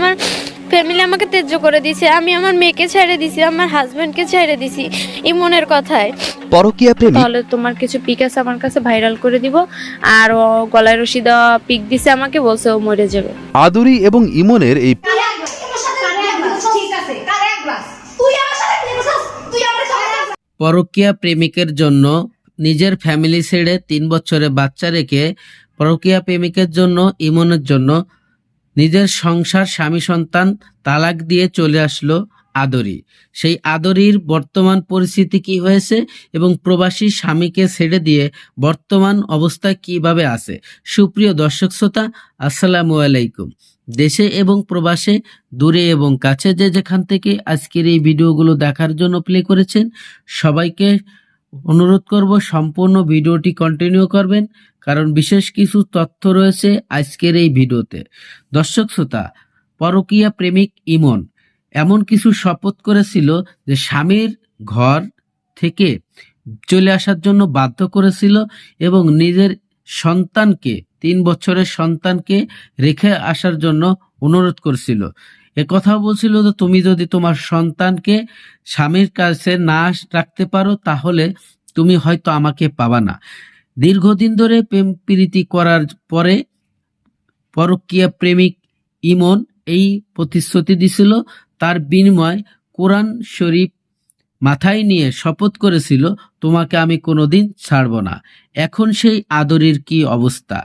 আমার ফ্যামিলি আমাকে তেজ্য করে দিছে। আমি আমার মেয়েকে ছেড়ে দিছি আমার হাজবেন্ডকে ছেড়ে দিছি এই মনের কথায়। পরকীয়া প্রেমিক। তাহলে তোমার কিছু পিক আছে আমার কাছে ভাইরাল করে দিব। আর ও গলায় রশি দেওয়া পিক দিছে আমাকে বলছে ও মরে যাবে। আদুরি এবং ইমনের এই পরকীয়া প্রেমিকের জন্য নিজের ফ্যামিলি ছেড়ে তিন বছরে বাচ্চা রেখে পরকীয়া প্রেমিকের জন্য ইমনের জন্য নিজের সংসার স্বামী সন্তান তালাক দিয়ে চলে আসলো আদরি। সেই আদরির বর্তমান পরিস্থিতি কি হয়েছে এবং প্রবাসী স্বামীকে ছেড়ে দিয়ে বর্তমান অবস্থায় কীভাবে আছে? সুপ্রিয় দর্শক শ্রোতা, আসসালামু আলাইকুম। দেশে এবং প্রবাসে, দূরে এবং কাছে যে যেখান থেকে আজকের এই ভিডিওগুলো দেখার জন্য প্লে করেছেন, সবাইকে অনুরোধ করব সম্পূর্ণ ভিডিওটি কন্টিনিউ করবেন। কারণ বিশেষ কিছু তথ্য রয়েছে আজকের এই ভিডিওতে। দর্শক শ্রোতা, পরকীয়া প্রেমিক ইমন এমন কিছু শপথ করেছিল যে স্বামীর ঘর থেকে চলে আসার জন্য বাধ্য করেছিল এবং নিজের সন্তানকে, তিন বছরের সন্তানকে রেখে আসার জন্য অনুরোধ করেছিল। এ কথা বলছিল যে, তুমি যদি তোমার সন্তানকে স্বামীর কাছে না রাখতে পারো, তাহলে তুমি হয়তো আমাকে পাবা না। দীর্ঘদিন ধরে প্রেম প্রীতি করার পরে পরকীয়া প্রেমিক ইমন এই প্রতিশ্রুতি দিছিল, তার বিনিময় কোরআন শরীফ মাথায় নিয়ে শপথ করেছিল, তোমাকে আমি কোনোদিন ছাড়ব না। এখন সেই আদরের কি অবস্থা?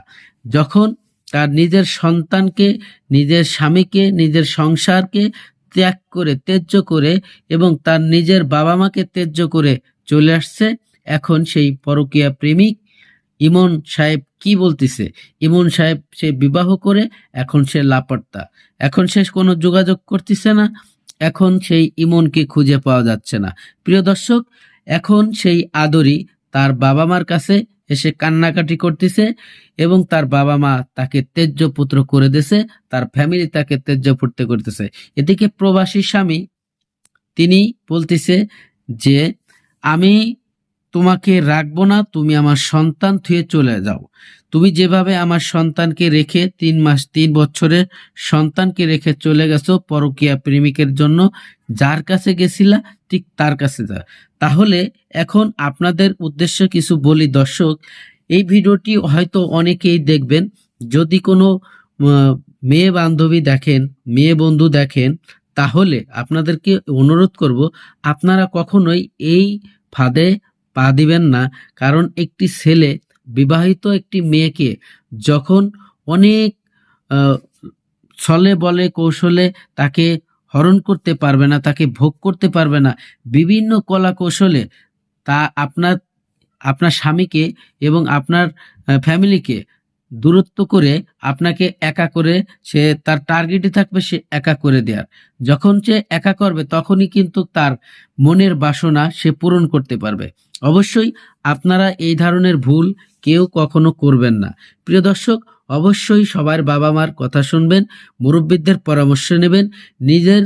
যখন তার নিজের সন্তানকে, নিজের স্বামীকে, নিজের সংসারকে ত্যাগ করে, ত্যায্য করে এবং তার নিজের বাবা মাকে ত্যায্য করে চলে আসছে, এখন সেই পরকীয়া প্রেমিক ইমন সাহেব কি বলতেছে? ইমন সাহেব সে বিবাহ করে, এখন সে লাপাত্তা এখন সে কোনো যোগাযোগ করতেছে না। এখন সেই ইমনকে খুঁজে পাওয়া যাচ্ছে না। প্রিয় দর্শক, এখন সেই আদরি তার বাবা মার কাছে এসে কান্নাকাটি করতেছে এবং তার বাবা মা তাকে তেজ্য পুত্র করে দিছে তার ফ্যামিলি তাকে তেজ্য পুত্র করতেছে এদিকে প্রবাসী স্বামী, তিনি বলতেছে যে, আমি তোমাকে রাখব না, তুমি আমার সন্তান, থুয়ে চলে যাও। তুমি যেভাবে আমার সন্তানকে রেখে তিন মাস, তিন বছরের সন্তানকে রেখে চলে গেছো পরকীয়া প্রেমিকের জন্য, যার কাছে গেছিলা, ঠিক তার কাছে যা। তাহলে এখন আপনাদের উদ্দেশ্যে কিছু বলি, দর্শক, এই ভিডিওটি হয়তো অনেকেই দেখবেন। যদি কোনো মেয়ে বান্ধবী দেখেন, মেয়ে বন্ধু দেখেন, তাহলে আপনাদেরকে অনুরোধ করব, আপনারা কখনোই এই ফাঁদে পা দিবেন না। কারণ একটি ছেলে বিবাহিত একটি মেয়েকে যখন অনেক ছলে বলে, কৌশলে তাকে হরণ করতে পারবে না, তাকে ভোগ করতে পারবে না, বিভিন্ন কলা কৌশলে তা আপনার আপনার স্বামীকে এবং আপনার ফ্যামিলিকে দূরত্ব করে আপনাকে একা করে সে তার টার্গেটই থাকবে সে একা করে দেওয়ার যখন সে একা করবে, তখনই কিন্তু তার মনের বাসনা সে পূরণ করতে পারবে। অবশ্যই আপনারা এই ধরনের ভুল কেউ কখনো করবেন না। প্রিয় দর্শক, অবশ্যই সবার বাবা মার কথা শুনবেন, মুরব্বীদের পরামর্শ নেবেন, নিজের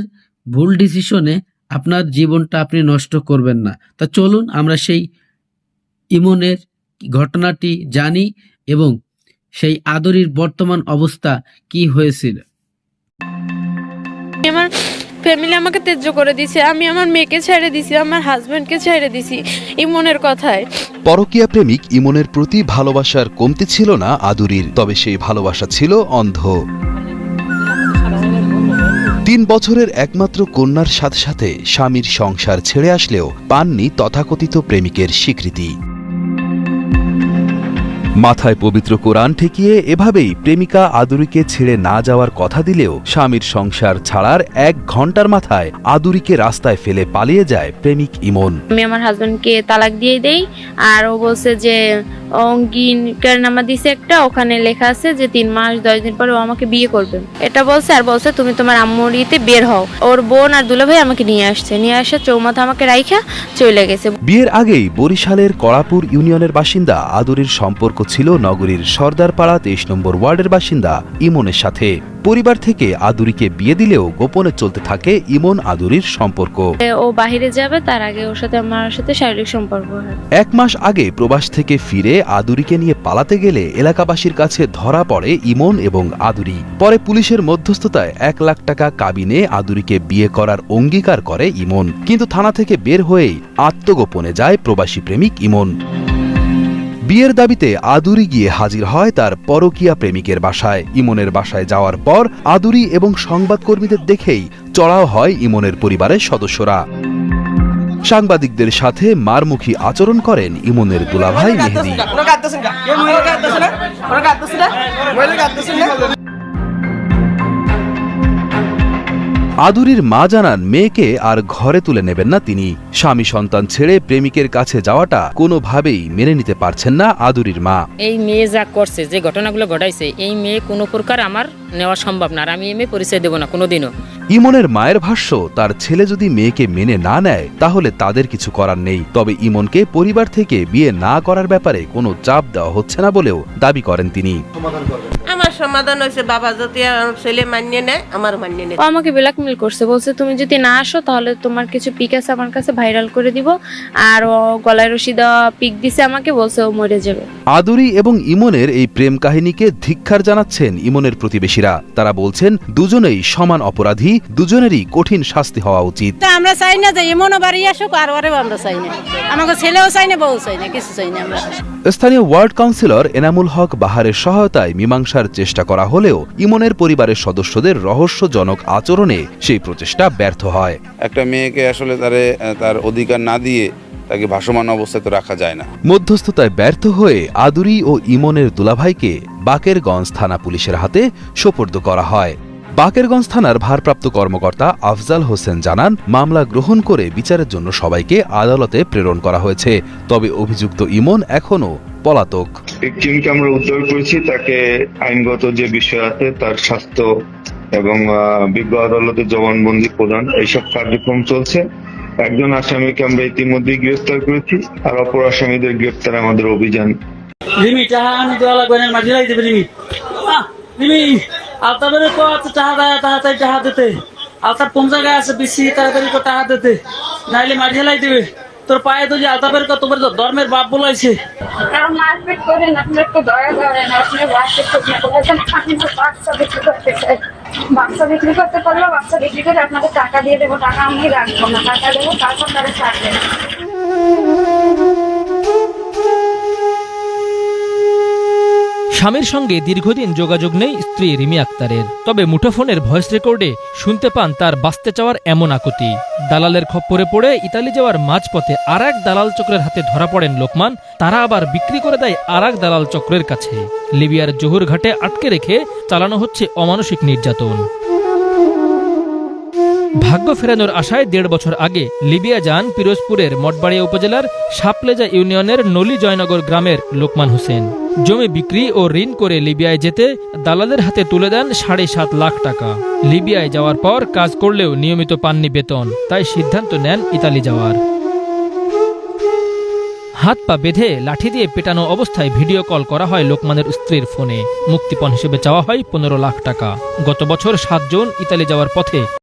ভুল ডিসিশনে আপনার জীবনটা আপনি নষ্ট করবেন না। তা চলুন আমরা সেই ইমনের ঘটনাটি জানি এবং সেই আদরির বর্তমান অবস্থা কি হয়েছিল? আমার ফ্যামিলি আমাকে তেজ্য করে দিছে আমি আমার মেয়েকে ছেড়ে দিছি আমার হাজবেন্ডকে ছেড়ে দিছি ইমনের কথায়। পরকীয়া প্রেমিক ইমনের প্রতি ভালোবাসার কমতি ছিল না আদুরির তবে সেই ভালোবাসা ছিল অন্ধ। তিন বছরের একমাত্র কন্যার সাথে সাথে স্বামীর সংসার ছেড়ে আসলেও পাননি তথাকথিত প্রেমিকের স্বীকৃতি। মাথায় পবিত্র কোরআন ঠেকিয়ে এভাবেই প্রেমিকা আদুরিকে ছেড়ে না যাওয়ার কথা দিলেও স্বামীর সংসার ছাড়ার এক ঘণ্টার মাথায় আদুরিকে রাস্তায় ফেলে পালিয়ে যায় প্রেমিক ইমন। আমি আমার হাজবেন্ডকে তালাক দিয়ে দেই আর ও বলছে যে অঙ্গিনকার নামা দিছে একটা ওখানে লেখা আছে যে তিন মাস দশ দিন পরে ও আমাকে বিয়ে করবে। এটা বলছে আর বলছে তুমি তোমার আম্মুর ইতে বের হও। ওর বোন আর দুলাভাই আমাকে নিয়ে আসছে। নিয়ে আসে চৌমাথা আমাকে রাইখা চলে গেছে। বিয়ের আগেই বরিশালের কড়াপুর ইউনিয়নের বাসিন্দা আদুরির সম্পর্ক ছিল নগরীর সর্দারপাড়া তেইশ নম্বর ওয়ার্ডের বাসিন্দা ইমনের সাথে। পরিবার থেকে আদুরিকে বিয়ে দিলেও গোপনে চলতে থাকে ইমন আদুরির সম্পর্ক। ও বাহিরে যাবে তার আগে ওর সাথে আমার সাথে শারীরিক সম্পর্ক হয়। এক মাস আগে প্রবাস থেকে ফিরে আদুরিকে নিয়ে পালাতে গেলে এলাকাবাসীর কাছে ধরা পড়ে ইমন এবং আদুরি। পরে পুলিশের মধ্যস্থতায় এক লাখ টাকা কাবিনে আদুরিকে বিয়ে করার অঙ্গীকার করে ইমন। কিন্তু থানা থেকে বের হয়েই আত্মগোপনে যায় প্রবাসী প্রেমিক ইমন। বিয়ের দাবিতে আদুরি গিয়ে হাজির হয় তার পরকিয়া প্রেমিকের বাসায়। ইমনের বাসায় যাওয়ার পর আদুরি এবং সংবাদকর্মীদের দেখেই চড়াও হয় ইমনের পরিবারের সদস্যরা। সাংবাদিকদের সাথে মারমুখী আচরণ করেন ইমনের দুলাভাই মেহেদি। আদুরির মা জানান মেয়েকে আর ঘরে তুলে নেবেন না তিনি। স্বামী সন্তান ছেড়ে প্রেমিকের কাছে যাওয়াটা কোনোভাবেই মেনে নিতে পারছেন না আদুরির মা। এই মেয়ে যা করছে যে ঘটনাগুলো ঘটাইছে এই মেয়ে কোনো প্রকার আমার নেওয়া সম্ভব না আর আমি এই মেয়ে পরিচয় দেবো না কোনোদিনও। ইমনের মায়ের ভাষ্য তার ছেলে যদি মেয়েকে মেনে না নেয় তাহলে তাদের কিছু করার নেই। তবে ইমনকে পরিবার থেকে বিয়ে না করার ব্যাপারে কোনো চাপ দেওয়া হচ্ছে না বলেও দাবি করেন তিনি। আমার সমাধান হয়েছে বাবা যদি ছেলে মানিয়ে নেয় আমার মানিয়ে নেয় আমাকে ব্ল্যাকমেল করছে বলছে তুমি যদি না আসো তাহলে তোমার কিছু পিক আছে আমার কাছে ভাইরাল করে দিব। আর ও গলায় রশি দেওয়া পিক দিছে আমাকে বলছে ও মরে যাবে। আদুরি এবং ইমনের এই প্রেম কাহিনীকে ধিক্কার জানাচ্ছেন ইমনের প্রতিবেশীরা। তারা বলছেন দুজনেই সমান অপরাধী দুজনেরই কঠিন শাস্তি হওয়া উচিত। তা আমরা চাই না যে এমনও বাড়ি আসুক আর ওরেও আমরা চাই না। আমাকে ছেলেও চাই না বউ চাই না কিছু চাই না আমরা। স্থানীয় ওয়ার্ড কাউন্সিলর এনামুল হক বাহারের সহায়তায় মীমাংসার চেষ্টা করা হলেও ইমনের পরিবারের সদস্যদের রহস্যজনক আচরণে সেই প্রচেষ্টা ব্যর্থ হয়। একটা মেয়েকে আসলে তারে তার অধিকার না দিয়ে তাকে ভাসমান অবস্থায় তো রাখা যায় না। মধ্যস্থতায় ব্যর্থ হয়ে আদুরি ও ইমনের দুলাভাইকে বাকেরগঞ্জ থানা পুলিশের হাতে সোপর্দ করা হয়। বাকেরগঞ্জ থানার ভারপ্রাপ্ত কর্মকর্তা আফজাল হোসেন জানান মামলা গ্রহণ করে বিচারের জন্য সবাইকে আদালতে প্রেরণ করা হয়েছে। তবে অভিযুক্ত ইমন এখনও পলাতক। টিমকে আমরা উদ্ধার করেছি। তাকে আইনগত যে বিষয় আছে তার স্বাস্থ্য এবং আহ, বিজ্ঞ আদালতে জবানবন্দি প্রদান এইসব কার্যক্রম চলছে। একজন আসামিকে আমরা ইতিমধ্যেই গ্রেফতার করেছি আর অপর আসামিদের গ্রেফতার আমাদের অভিযান। টাহা আলতাবের কো আছে টাহা দেয় তাড়াতাড়ি টাহা দিতে। আলতার কোন জায়গায় আছে বেশি তাড়াতাড়ি কো টাহা দিতে। নাইলে মাঝে লাই দেবে। তোর পায়ে তো যে আলতাবের কো তোমার ধর্মের বাপ বলাইছে। টাকা দিয়ে দেবো, টাকা আমি রাখব না। টাকা দেবো, তারপর তারা ছাড়বেন স্বামীর সঙ্গে দীর্ঘদিন যোগাযোগ নেই স্ত্রী রিমি আক্তারের। তবে মুঠোফোনের ভয়েস রেকর্ডে শুনতে পান তার বাঁচতে চাওয়ার এমন আকুতি। দালালের খপ্পরে পড়ে ইতালি যাওয়ার মাঝপথে আর এক দালাল চক্রের হাতে ধরা পড়েন লোকমান, তারা আবার বিক্রি করে দেয় আর এক দালাল চক্রের কাছে। লিবিয়ার জহুর ঘাটে আটকে রেখে চালানো হচ্ছে অমানসিক নির্যাতন। ভাগ্য ফেরানোর আশায় দেড় বছর আগে লিবিয়া যান পিরোজপুরের মঠবাড়িয়া উপজেলার সাপলেজা ইউনিয়নের নলি জয়নগর গ্রামের লোকমান হোসেন। জমি বিক্রি ও ঋণ করে লিবিয়ায় যেতে দালালের হাতে তুলে দেন সাড়ে সাত লাখ টাকা। লিবিয়ায় যাওয়ার পর কাজ করলেও নিয়মিত পাননি বেতন, তাই সিদ্ধান্ত নেন ইতালি যাওয়ার। হাত পা বেঁধে লাঠি দিয়ে পেটানো অবস্থায় ভিডিও কল করা হয় লোকমানের স্ত্রীর ফোনে। মুক্তিপণ হিসেবে চাওয়া হয় পনেরো লাখ টাকা। গত বছর সাত জন ইতালি যাওয়ার পথে